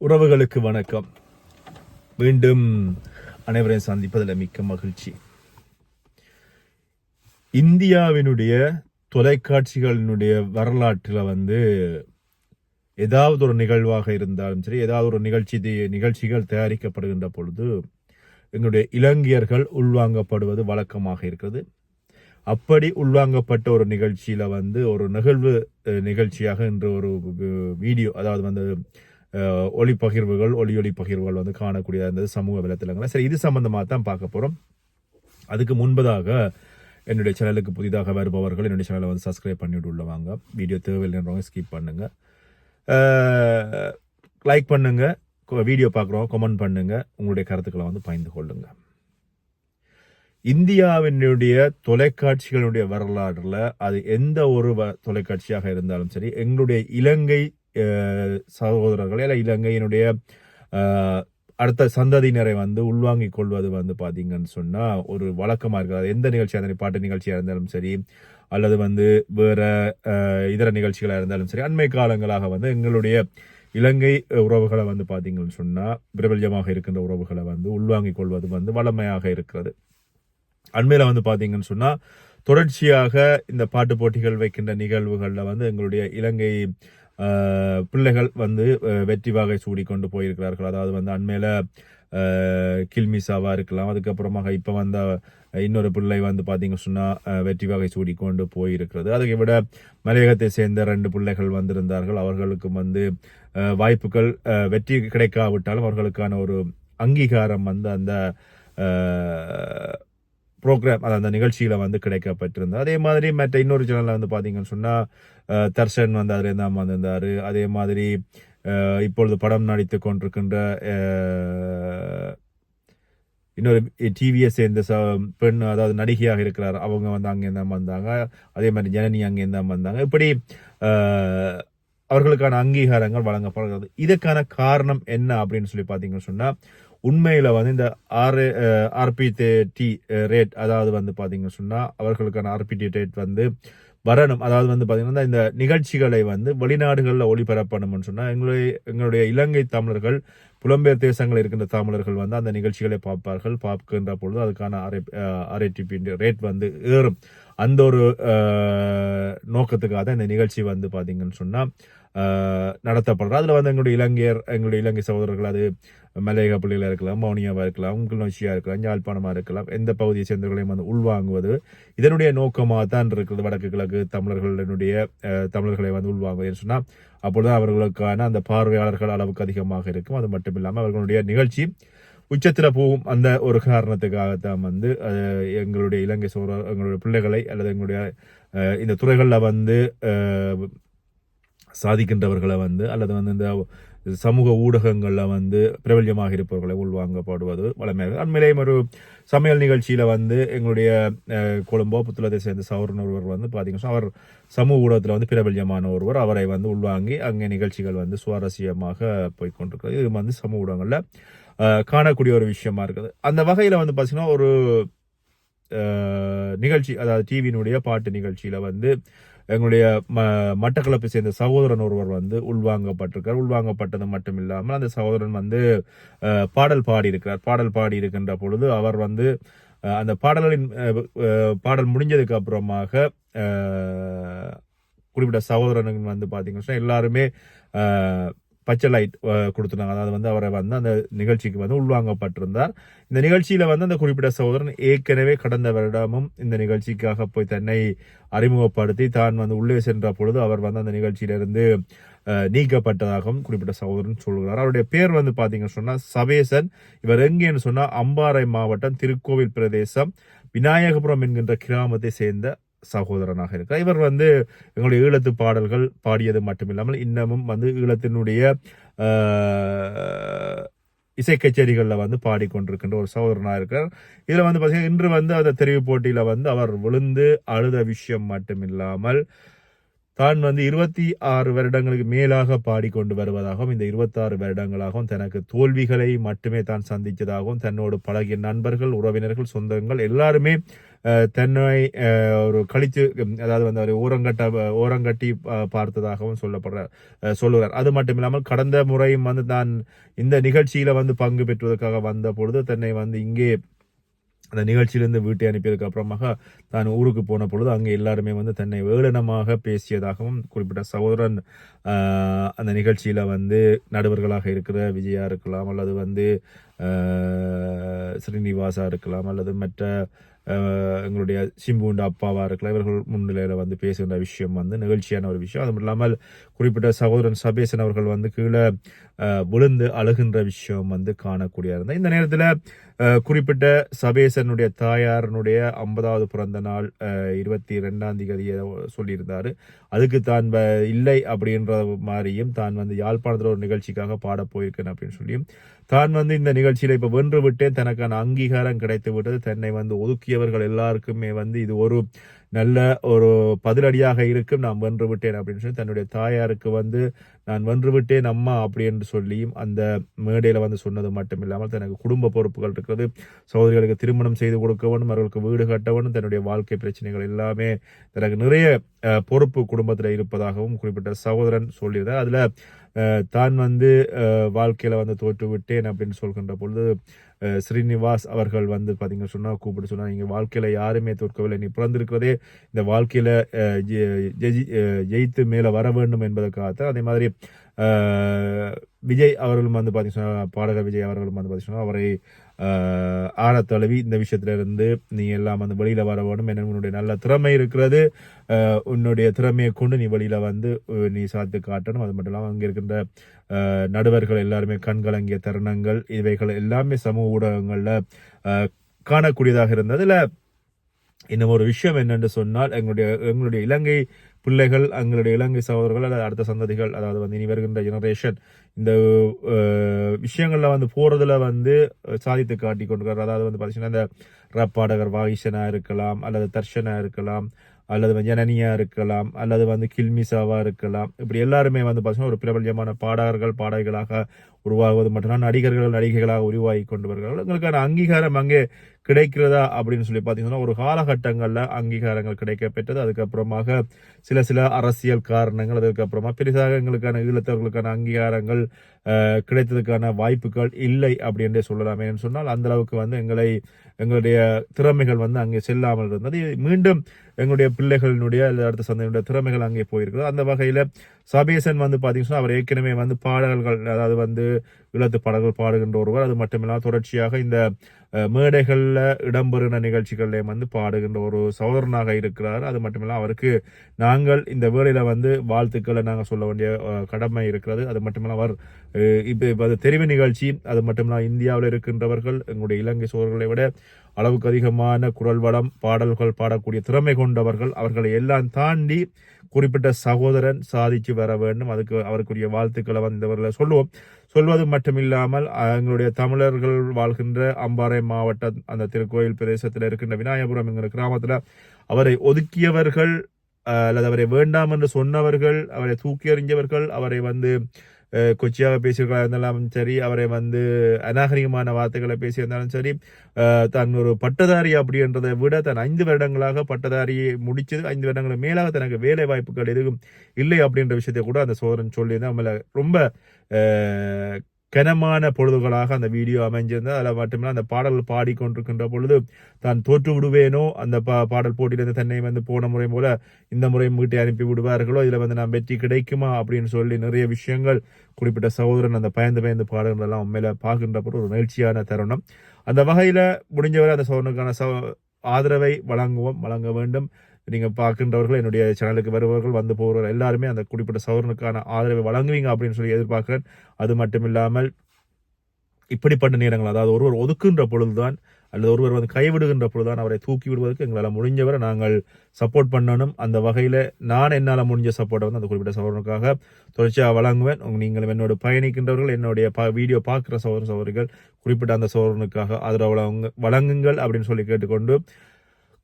உறவுகளுக்கு வணக்கம். மீண்டும் அனைவரையும் சந்திப்பதில் மிக்க மகிழ்ச்சி. இந்தியாவினுடைய தொலைக்காட்சிகளினுடைய வரலாற்றில் வந்து ஏதாவது ஒரு நிகழ்வாக இருந்தாலும் சரி ஏதாவது ஒரு நிகழ்ச்சி நிகழ்ச்சிகள் தயாரிக்கப்படுகின்ற பொழுது எங்களுடைய இளைஞர்கள் உள்வாங்கப்படுவது வழக்கமாக இருக்கிறது. அப்படி உள்வாங்கப்பட்ட ஒரு நிகழ்ச்சியில் வந்து ஒரு நிகழ்வு நிகழ்ச்சியாக இன்று ஒரு வீடியோ அதாவது வந்து ஒளி பகிர்வுகள் ஒளி ஒளி பகிர்வுகள் வந்து காணக்கூடியதாக இருந்தது சமூக வலைத்தளங்கள். சரி இது சம்பந்தமாக தான் பார்க்க போகிறோம் அதுக்கு முன்பதாக என்னுடைய சேனலுக்கு புதிதாக வருபவர்கள் என்னுடைய சேனலை வந்து சப்ஸ்கிரைப் பண்ணிட்டு உள்ளவாங்க வீடியோ தேவையில்லைன்றவங்க ஸ்கிப் பண்ணுங்கள் லைக் பண்ணுங்கள் வீடியோ பார்க்குறோம் கமெண்ட் பண்ணுங்கள் உங்களுடைய கருத்துக்களை வந்து பகிர்ந்து கொள்ளுங்கள் இந்தியாவினுடைய தொலைக்காட்சிகளுடைய வரலாற்றில் அது எந்த ஒரு வ- தொலைக்காட்சியாக இருந்தாலும் சரி எங்களுடைய இலங்கை சகோதரர்கள் இல்லை இலங்கையினுடைய அடுத்த சந்ததியினரை வந்து உள்வாங்கிக் கொள்வது வந்து பார்த்தீங்கன்னு சொன்னால் ஒரு வழக்கமாக இருக்கிறது. எந்த நிகழ்ச்சியாக இருந்தாலும் பாட்டு நிகழ்ச்சியாக இருந்தாலும் சரி அல்லது வந்து வேறு இதர நிகழ்ச்சிகளாக இருந்தாலும் சரி அண்மை காலங்களாக வந்து எங்களுடைய இலங்கை உறவுகளை வந்து பார்த்தீங்கன்னு சொன்னால் பிரபல்யமாக இருக்கின்ற உறவுகளை வந்து உள்வாங்கிக் கொள்வது வந்து வளமையாக இருக்கிறது. அண்மையில் வந்து பார்த்தீங்கன்னு சொன்னால் தொடர்ச்சியாக இந்த பாட்டு போட்டிகள் வைக்கின்ற நிகழ்வுகளில் வந்து எங்களுடைய இலங்கை பிள்ளைகள் வந்து வெற்றி வாகை சூடி கொண்டு போயிருக்கிறார்கள். அதாவது வந்து அண்மையில் கில்மிசாவாக இருக்கலாம். அதுக்கப்புறமாக இப்போ வந்த இன்னொரு பிள்ளை வந்து பார்த்தீங்க சொன்னால் வெற்றி வகை சூடி கொண்டு போயிருக்கிறது. அதை விட மலையகத்தை சேர்ந்த ரெண்டு பிள்ளைகள் வந்திருந்தார்கள். அவர்களுக்கும் வந்து வாய்ப்புகள் வெற்றி கிடைக்காவிட்டாலும் அவர்களுக்கான ஒரு அங்கீகாரம் வந்து அந்த ப்ரோக்ராம் அது அந்த நிகழ்ச்சியில் வந்து கிடைக்கப்பட்டிருந்தது. அதே மாதிரி மற்ற இன்னொரு சேனலில் வந்து பார்த்தீங்கன்னு சொன்னால் தர்ஷன் வந்து அதில் தான் வந்திருந்தாரு. அதே மாதிரி இப்பொழுது படம் நடித்து கொண்டிருக்கின்ற இன்னொரு டிவியை சேர்ந்த ச பெண் அதாவது நடிகையாக இருக்கிறார். அவங்க வந்து அங்கேருந்து தான் வந்தாங்க. அதே மாதிரி ஜனனி அங்கேருந்து தான் வந்தாங்க. இப்படி அவர்களுக்கான அங்கீகாரங்கள் வழங்கப்படுகிறது. இதற்கான காரணம் என்ன அப்படின்னு சொல்லி பார்த்தீங்கன்னு சொன்னால் உண்மையில் வந்து இந்த ஆர் ஆர்பி டி ரேட் அதாவது வந்து பார்த்தீங்கன்னு சொன்னால் அவர்களுக்கான ஆர்பிடி ரேட் வந்து வரணும். அதாவது வந்து பார்த்திங்கன்னா இந்த நிகழ்ச்சிகளை வந்து வெளிநாடுகளில் ஒளிபரப்பணும்னு சொன்னால் எங்களுடைய எங்களுடைய இலங்கை தமிழர்கள் புலம்பெயர் தேசங்களில் இருக்கின்ற தமிழர்கள் வந்து அந்த நிகழ்ச்சிகளை பார்ப்பார்கள். பார்க்கின்ற பொழுது அதுக்கான ஆர்ஏடிபி ரேட் வந்து ஏறும். அந்த ஒரு நோக்கத்துக்காக தான் இந்த நிகழ்ச்சி வந்து பார்த்தீங்கன்னு சொன்னால் நடத்தப்படுறது அதில் வந்து எங்களுடைய இலங்கையர் எங்களுடைய இலங்கை சகோதரர்கள் அது மலையக பள்ளிகளாக இருக்கலாம் மௌனியாவாக இருக்கலாம் கிளிநொச்சியாக இருக்கலாம் யாழ்ப்பாணமாக இருக்கலாம் எந்த பகுதியை சேர்ந்தவர்களையும் வந்து உள்வாங்குவது இதனுடைய நோக்கமாக தான் இருக்கிறது. வடக்கு கிழக்கு தமிழர்களுடைய தமிழர்களை வந்து உள்வாங்குவது சொன்னால் அப்பொழுது அவர்களுக்கான அந்த பார்வையாளர்கள் அளவுக்கு அதிகமாக இருக்கும். அது மட்டும் இல்லாமல் அவர்களுடைய நிகழ்ச்சி உச்சத்தில் போகும். அந்த ஒரு காரணத்துக்காகத்தான் வந்து எங்களுடைய இலங்கை சோழ எங்களுடைய பிள்ளைகளை அல்லது எங்களுடைய இந்த துறைகளில் வந்து சாதிக்கின்றவர்களை வந்து அல்லது வந்து இந்த சமூக ஊடகங்களில் வந்து பிரபல்யமாக இருப்பவர்களை உள்வாங்கப்படுவது வளமையாக அண்மையிலேயும் ஒரு சமையல் நிகழ்ச்சியில் வந்து எங்களுடைய கொழும்போ புத்துலத்தை சேர்ந்த சௌரன் ஒருவர் வந்து பார்த்தீங்கன்னா அவர் சமூக ஊடகத்தில் வந்து பிரபல்யமான ஒருவர். அவரை வந்து உள்வாங்கி அங்கே நிகழ்ச்சிகள் வந்து சுவாரஸ்யமாக போய்கொண்டிருக்கிறது இது வந்து சமூக ஊடகங்களில் காணக்கூடிய ஒரு விஷயமா இருக்குது. அந்த வகையில் வந்து பார்த்திங்கன்னா ஒரு நிகழ்ச்சி அதாவது டிவியினுடைய பாட்டு நிகழ்ச்சியில் வந்து எங்களுடைய ம மட்டக்களப்பை சேர்ந்த சகோதரன் ஒருவர் வந்து உள்வாங்கப்பட்டிருக்கார். உள்வாங்கப்பட்டது மட்டும் இல்லாமல் அந்த சகோதரன் வந்து பாடல் பாடி இருக்கிறார் பாடல் பாடி இருக்கின்ற பொழுது அவர் வந்து அந்த பாடலின் பாடல் முடிஞ்சதுக்கு அப்புறமாக குறிப்பிட்ட சகோதரனுக்கு வந்து பார்த்தீங்கன்னா எல்லாருமே பச்சை லைட் கொடுத்துருந்தாங்க. அதாவது வந்து அவரை வந்து அந்த நிகழ்ச்சிக்கு வந்து உள்வாங்கப்பட்டிருந்தார். இந்த நிகழ்ச்சியில் வந்து அந்த குறிப்பிட்ட சகோதரன் ஏற்கனவே கடந்த வருடமும் இந்த நிகழ்ச்சிக்காக போய் தன்னை அறிமுகப்படுத்தி தான் வந்து உள்ளே சென்ற பொழுது அவர் வந்து அந்த நிகழ்ச்சியிலிருந்து நீக்கப்பட்டதாகவும் குறிப்பிட்ட சகோதரன் சொல்கிறார். அவருடைய பேர் வந்து பார்த்தீங்கன்னு சொன்னால் சவேசன். இவர் எங்கேன்னு சொன்னால் அம்பாறை மாவட்டம் திருக்கோவில் பிரதேசம் விநாயகபுரம் என்கின்ற கிராமத்தை சேர்ந்த சகோதரனாக இருக்கிறார் இவர் வந்து எங்களுடைய ஈழத்து பாடல்கள் பாடியது மட்டுமில்லாமல் இன்னமும் வந்து ஈழத்தினுடைய இசை கச்சேரிகளில் வந்து பாடிக்கொண்டிருக்கின்ற ஒரு சகோதரனாக இருக்கார். இதில் வந்து பார்த்தீங்கன்னா இன்று வந்து அந்த தெரிவு போட்டியில் வந்து அவர் விழுந்து அழுத விஷயம் மட்டுமில்லாமல் தான் வந்து இருபத்தி ஆறு வருடங்களுக்கு மேலாக பாடிக்கொண்டு வருவதாகவும் இந்த இருபத்தாறு வருடங்களாகவும் தனக்கு தோல்விகளை மட்டுமே தான் சந்தித்ததாகவும் தன்னோடு பழகிய நண்பர்கள் உறவினர்கள் சொந்தங்கள் எல்லாருமே தன்னை ஒரு கழித்து அதாவது வந்து அவர் ஓரங்கட்ட ஓரங்கட்டி பார்த்ததாகவும் சொல்லப்படுற சொல்லுகிறார். அது மட்டும் இல்லாமல் கடந்த முறையும் வந்து தான் இந்த நிகழ்ச்சியில் வந்து பங்கு பெற்றுவதற்காக வந்த பொழுது தன்னை வந்து இங்கே அந்த நிகழ்ச்சியிலிருந்து வீட்டை அனுப்பியதுக்கு அப்புறமாக தான் ஊருக்கு போன பொழுது அங்கே எல்லாருமே வந்து தன்னை வேளனமாக பேசியதாகவும் குறிப்பிட்ட சகோதரன் அந்த நிகழ்ச்சியில் வந்து நடுவர்களாக இருக்கிற விஜயா இருக்கலாம் அல்லது வந்து ஸ்ரீனிவாசா இருக்கலாம் அல்லது மற்ற எங்களுடைய சிம்புண்ட அப்பாவாக இருக்கலாம் இவர்கள் முன்னிலையில் வந்து பேசுகின்ற விஷயம் வந்து நிகழ்ச்சியான ஒரு விஷயம். அது மட்டும் இல்லாமல் குறிப்பிட்ட சகோதரன் சபேசன் அவர்கள் வந்து கீழே விழுந்து அழுகின்ற விஷயம் வந்து காணக்கூடிய இருந்தால் இந்த நேரத்தில் குறிப்பிட்ட சபேசனுடைய தாயாரனுடைய ஐம்பதாவது பிறந்த நாள் இருபத்தி ரெண்டாம் தேதியை சொல்லியிருந்தார். அதுக்கு தான் வ- இல்லை அப்படின்ற மாதிரியும் தான் வந்து யாழ்ப்பாணத்தில் ஒரு நிகழ்ச்சிக்காக பாட போயிருக்கேன் அப்படின்னு சொல்லியும் தான் வந்து இந்த நிகழ்ச்சியில் இப்போ வென்று விட்டேன். தனக்கான அங்கீகாரம் கிடைத்து விட்டது. தன்னை வந்து ஒதுக்கியவர்கள் எல்லாருக்குமே வந்து இது ஒரு நல்ல ஒரு பதிலடியாக இருக்கும். நான் வென்று விட்டேன் அப்படின்னு சொல்லி தன்னுடைய தாயாருக்கு வந்து நான் வென்று விட்டேன் அம்மா அப்படி என்று சொல்லியும் அந்த மேடையில் வந்து சொன்னது மட்டும் இல்லாமல் தனக்கு குடும்ப பொறுப்புகள் இருக்கிறது. சகோதரிகளுக்கு திருமணம் செய்து கொடுக்கவனும் அவர்களுக்கு வீடு கட்டவனும் தன்னுடைய வாழ்க்கை பிரச்சனைகள் எல்லாமே தனக்கு நிறைய பொறுப்பு குடும்பத்தில் இருப்பதாகவும் குறிப்பிட்ட சகோதரன் சொல்லியிருந்தார். அதில் தான் வந்து வாழ்க்கையில் வந்து தோற்று விட்டேன் அப்படின்னு சொல்கின்ற பொழுது ஸ்ரீனிவாஸ் அவர்கள் வந்து பார்த்தீங்கன்னா சொன்னால் கூப்பிட்டு சொன்னால் நீங்க வாழ்க்கையில் யாருமே தோற்கவில்லை. நீ பிறந்திருக்கிறதே இந்த வாழ்க்கையில் ஜெயி- ஜெயித்து மேலே வர வேண்டும் என்பதற்காகத்தான். அதே மாதிரி விஜய் அவர்களும் வந்து பார்த்தீங்கன்னா பாடகர் விஜய் அவர்களும் வந்து பார்த்தீங்கன்னா அவரை ஆஹ், ஆற தழுவி இந்த விஷயத்துல இருந்து நீ எல்லாம் வந்து வெளியில வர வேணும் என்ன உன்னுடைய நல்ல திறமை இருக்கிறது. உன்னுடைய திறமையை கொண்டு நீ வெளியில வந்து நீ சாத்து காட்டணும். அது மட்டும் இல்லாமல் அங்கே இருக்கின்ற நடுவர்கள் எல்லாருமே கண்கலங்கிய தருணங்கள் இவைகள் எல்லாமே சமூக ஊடகங்களில் காணக்கூடியதாக இருந்ததில். இன்னும் ஒரு விஷயம் என்னென்று சொன்னால் எங்களுடைய எங்களுடைய இலங்கை பிள்ளைகள் எங்களுடைய இலங்கை சகோதரர்கள் அல்லது அடுத்த சந்ததிகள் அதாவது வந்து இனி வருகின்ற ஜெனரேஷன் இந்த விஷயங்களில் வந்து போகிறதுல வந்து சாதித்து காட்டி கொண்டிருக்கிறார் அதாவது வந்து பார்த்தீங்கன்னா இந்த ரப்பாடகர் பாடகர் இருக்கலாம் அல்லது தர்ஷனாக இருக்கலாம் அல்லது ஜனனியாக இருக்கலாம் அல்லது வந்து கில்மிசாவாக இருக்கலாம். இப்படி எல்லாருமே வந்து பார்த்தீங்கன்னா ஒரு பிரபல்யமான பாடகர்கள் பாடகிகளாக உருவாகுவது மட்டும்தான் நடிகர்கள் நடிகைகளாக உருவாகி கொண்டு வருகிறார்கள். எங்களுக்கான அங்கீகாரம் அங்கே கிடைக்கிறதா அப்படின்னு சொல்லி பார்த்தீங்கன்னா ஒரு காலகட்டங்களில் அங்கீகாரங்கள் கிடைக்க பெற்றது அதுக்கப்புறமாக சில சில அரசியல் காரணங்கள் அதுக்கப்புறமா பெரிதாக எங்களுக்கான ஈழத்தவர்களுக்கான அங்கீகாரங்கள் கிடைத்ததுக்கான வாய்ப்புகள் இல்லை அப்படின்றே சொல்லலாம் ஏன்னு சொன்னால் அந்த அளவுக்கு வந்து எங்களை எங்களுடைய திறமைகள் வந்து அங்கே செல்லாமல் இருந்தது. மீண்டும் எங்களுடைய பிள்ளைகளினுடைய அடுத்த சந்தையினுடைய திறமைகள் அங்கே போயிருக்கிறது. அந்த வகையில் சபேசன் வந்து பார்த்தீங்கன்னா அவர் ஏற்கனவே வந்து பாடல்கள் அதாவது வந்து ஈழத்து பாடல்கள் பாடுகின்ற ஒருவர். அது மட்டுமில்லாமல் தொடர்ச்சியாக இந்த மேடைகளில் இடம்பெறுகிற நிகழ்ச்சிகள்லேயும் வந்து பாடுகின்ற ஒரு சகோதரனாக இருக்கிறார். அது மட்டுமில்லாமல் அவருக்கு நாங்கள் இந்த வேலையில் வந்து வாழ்த்துக்களை நாங்கள் சொல்ல வேண்டிய கடமை இருக்கிறது. அது மட்டுமில்லாமல் அவர் இப்போ அது தெரிவு நிகழ்ச்சி. அது மட்டுமில்லாமல் இந்தியாவில் இருக்கின்றவர்கள் எங்களுடைய இலங்கை சோழர்களை விட அளவுக்கு அதிகமான குரல் வளம் பாடல்கள் பாடக்கூடிய திறமை கொண்டவர்கள் அவர்களை எல்லாம் தாண்டி குறிப்பிட்ட சகோதரன் சாதிச்சு வர வேண்டும். அதுக்கு அவருக்குரிய வாழ்த்துக்களை வந்தவர்களை சொல்லுவோம். சொல்வது மட்டுமில்லாமல் எங்களுடைய தமிழர்கள் வாழ்கின்ற அம்பாறை மாவட்ட அந்த திருக்கோயில் பிரதேசத்தில் இருக்கின்ற விநாயகபுரம் என்கிற கிராமத்தில் அவரை ஒதுக்கியவர்கள் அல்லது அவரை வேண்டாம் என்று சொன்னவர்கள் அவரை தூக்கி எறிஞ்சவர்கள் அவரை வந்து கொச்சியாக பேசியிருக்கலாம் இருந்தாலும் சரி அவரை வந்து அநாகரிகமான வார்த்தைகளை பேசியிருந்தாலும் சரி தன் தான் ஒரு பட்டதாரி அப்படின்றதை விட தன் ஐந்து வருடங்களாக பட்டதாரியை முடிச்சது ஐந்து வருடங்களுக்கு மேலாக தனக்கு வேலை வாய்ப்புகள் எதுவும் இல்லை அப்படின்ற விஷயத்தை கூட அந்த சோதரன் சொல்லியிருந்தேன் நம்மளை ரொம்ப கனமான பொழுதுகளாக அந்த வீடியோ அமைஞ்சிருந்தது. அதில் மட்டுமில்ல அந்த பாடல் பாடிக்கொண்டிருக்கின்ற பொழுது தான் தோற்று விடுவேனோ அந்த பா பாடல் போட்டியிலிருந்து தன்னை வந்து போன முறை போல இந்த முறையும் வீட்டை அனுப்பி விடுவார்களோ இதில் வந்து நான் வெற்றி கிடைக்குமா அப்படின்னு சொல்லி நிறைய விஷயங்கள் குறிப்பிட்ட சகோதரன் அந்த பயந்து பயந்து பாடல்களெல்லாம் உண்மையில பார்க்கின்ற பொழுது ஒரு நிகழ்ச்சியான தருணம். அந்த வகையில் முடிஞ்சவரை அந்த சகோதரனுக்கான ச- ஆதரவை வழங்குவோம் வழங்க வேண்டும். நீங்கள் பார்க்கின்றவர்கள் என்னுடைய சேனலுக்கு வருபவர்கள் வந்து போகிறவர் எல்லாருமே அந்த குறிப்பிட்ட சௌரனுக்கான ஆதரவை வழங்குவீங்க அப்படின்னு சொல்லி எதிர்பார்க்குறேன். அது மட்டும் இல்லாமல் இப்படிப்பட்ட நேரங்கள் அதாவது ஒருவர் ஒதுக்குன்ற பொழுதுதான் அல்லது ஒருவர் வந்து கைவிடுகின்ற பொழுதுதான் அவரை தூக்கி விடுவதற்கு எங்களால் முடிஞ்சவரை நாங்கள் சப்போர்ட் பண்ணணும். அந்த வகையில் நான் என்னால் முடிஞ்ச சப்போர்ட்டை வந்து அந்த குறிப்பிட்ட சகோதரனுக்காக தொடர்ச்சியாக வழங்குவேன். நீங்கள் என்னோட பயணிக்கின்றவர்கள் என்னுடைய ப- வீடியோ பார்க்குற சகோதர சகோதரிகள் குறிப்பிட்ட அந்த சகோதரனுக்காக அதில் வழங்குங்கள் அப்படின்னு சொல்லி கேட்டுக்கொண்டு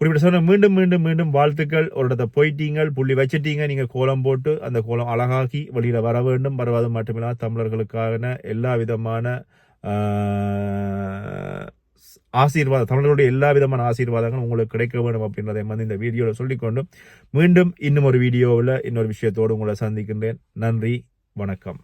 குறிப்பிட்ட சொன்ன மீண்டும் மீண்டும் மீண்டும் வாழ்த்துக்கள். ஒரு இடத்த போயிட்டீங்க புள்ளி வச்சிட்டீங்க. நீங்கள் கோலம் போட்டு அந்த கோலம் அழகாகி வெளியில் வர வேண்டும். வருவது மட்டுமில்லாமல் தமிழர்களுக்கான எல்லா விதமான ஆசீர்வாதம் தமிழர்களுடைய எல்லா விதமான ஆசீர்வாதங்களும் உங்களுக்கு கிடைக்க வேண்டும் அப்படின்றதை வந்து இந்த வீடியோவில் சொல்லிக்கொண்டு மீண்டும் இன்னும் ஒரு வீடியோவில் இன்னொரு விஷயத்தோடு உங்களை சந்திக்கின்றேன். நன்றி வணக்கம்.